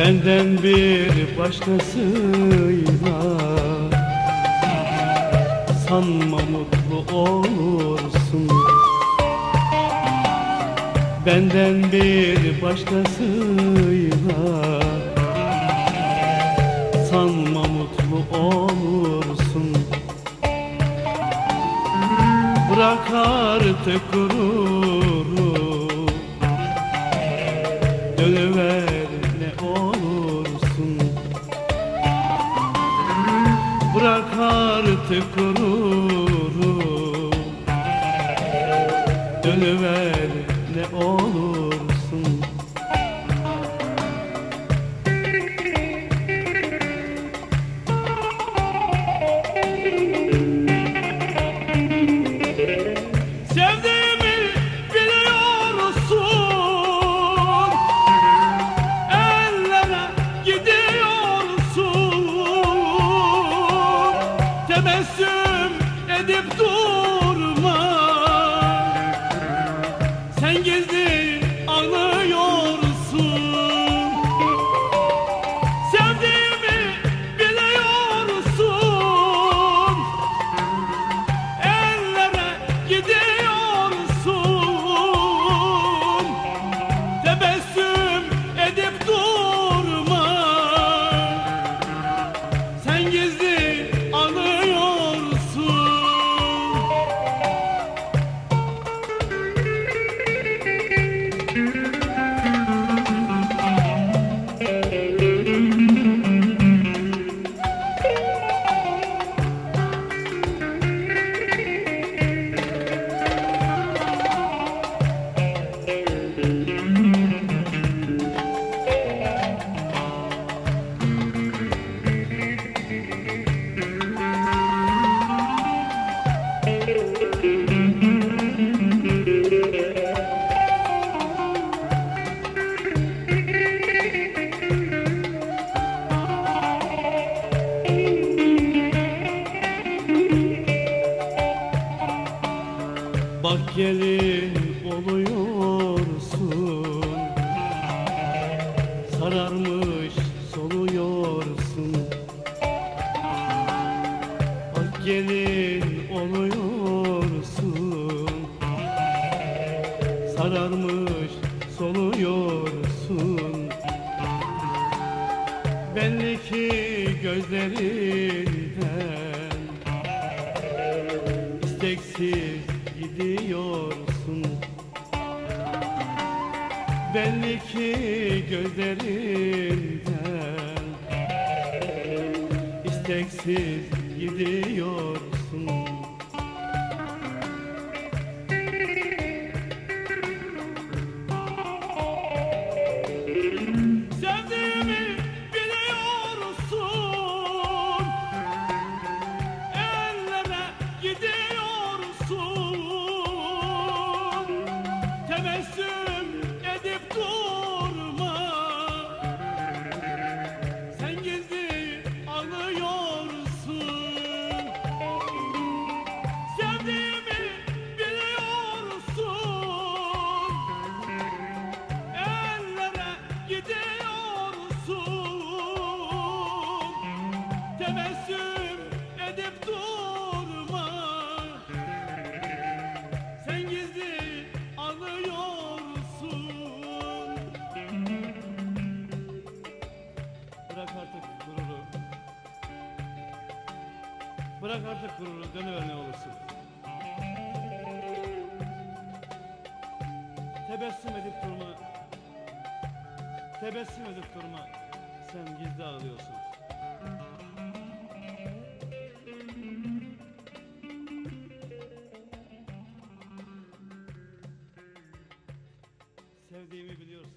Benden bir başkasıyla. Sanma mutlu olursun. Benden bir başkasıyla. Sanma mutlu olursun. Bırak artık gururu. Dönüver artık gururu Dönüver edip Bak gelin oluyorsun. Sararmış soluyorsun. Bak gelin oluyorsun. Sararmış soluyorsun. Belli ki gözlerinden isteksiz gidiyorsun? Belli ki gözlerinden isteksiz gidiyorsun Bırak artık gururu dönüver ne olursun. Tebessüm edip durma. Tebessüm edip durma. Sen gizli ağlıyorsun. Sevdiğimi biliyorsun.